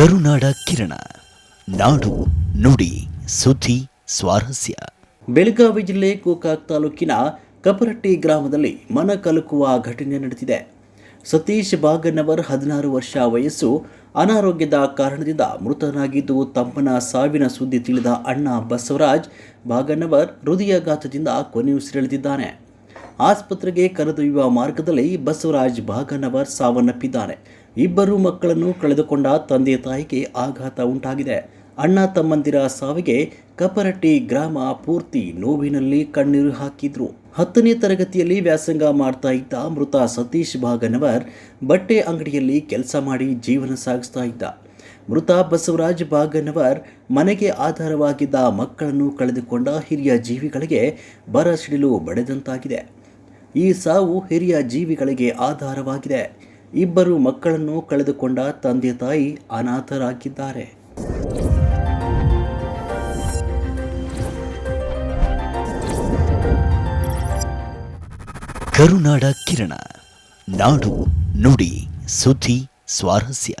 ಕರುನಾಡ ಕಿರಣ. ನಾಡು ನುಡಿ ಸುದ್ದಿ ಸ್ವಾರಸ್ಯ. ಬೆಳಗಾವಿ ಜಿಲ್ಲೆ ಗೋಕಾಕ್ ತಾಲೂಕಿನ ಕಪರಟ್ಟಿ ಗ್ರಾಮದಲ್ಲಿ ಮನ ಕಲಕುವ ಘಟನೆ ನಡೆದಿದೆ. ಸತೀಶ್ ಬಾಗನ್ನವರ್ ಹದಿನಾರು ವರ್ಷ ವಯಸ್ಸು, ಅನಾರೋಗ್ಯದ ಕಾರಣದಿಂದ ಮೃತನಾಗಿದ್ದು ತಮ್ಮನ ಸಾವಿನ ಸುದ್ದಿ ತಿಳಿದ ಅಣ್ಣ ಬಸವರಾಜ್ ಬಾಗನ್ನವರ್ ಹೃದಯಾಘಾತದಿಂದ ಕೊನೆಯುಸಿರೆಳೆದಿದ್ದಾನೆ. ಆಸ್ಪತ್ರೆಗೆ ಕರೆದೊಯ್ಯುವ ಮಾರ್ಗದಲ್ಲಿ ಬಸವರಾಜ್ ಭಾಗನವರ್ ಸಾವನ್ನಪ್ಪಿದ್ದಾರೆ. ಇಬ್ಬರು ಮಕ್ಕಳನ್ನು ಕಳೆದುಕೊಂಡ ತಂದೆ ತಾಯಿಗೆ ಆಘಾತ ಉಂಟಾಗಿದೆ. ಅಣ್ಣ ತಮ್ಮಂದಿರ ಸಾವಿಗೆ ಕಪರಟ್ಟಿ ಗ್ರಾಮ ಪೂರ್ತಿ ನೋವಿನಲ್ಲಿ ಕಣ್ಣೀರು ಹಾಕಿದ್ರು. ಹತ್ತನೇ ತರಗತಿಯಲ್ಲಿ ವ್ಯಾಸಂಗ ಮಾಡ್ತಾ ಇದ್ದ ಮೃತ ಸತೀಶ್ ಭಾಗನವರ್ ಬಟ್ಟೆ ಅಂಗಡಿಯಲ್ಲಿ ಕೆಲಸ ಮಾಡಿ ಜೀವನ ಸಾಗಿಸ್ತಾ ಇದ್ದ. ಮೃತ ಬಸವರಾಜ್ ಭಾಗನವರ್ ಮನೆಗೆ ಆಧಾರವಾಗಿದ್ದ ಮಕ್ಕಳನ್ನು ಕಳೆದುಕೊಂಡ ಹಿರಿಯ ಜೀವಿಗಳಿಗೆ ಬರ ಸಿಡಿಲು ಬಡೆದಂತಾಗಿದೆ. ಈ ಸಾವು ಹಿರಿಯ ಜೀವಿಗಳಿಗೆ ಆಧಾರವಾಗಿದೆ. ಇಬ್ಬರು ಮಕ್ಕಳನ್ನು ಕಳೆದುಕೊಂಡ ತಂದೆ ತಾಯಿ ಅನಾಥರಾಗಿದ್ದಾರೆ. ಕರುನಾಡ ಕಿರಣ, ನಾಡು ನುಡಿ, ಸುದ್ದಿ, ಸ್ವಾರಸ್ಯ.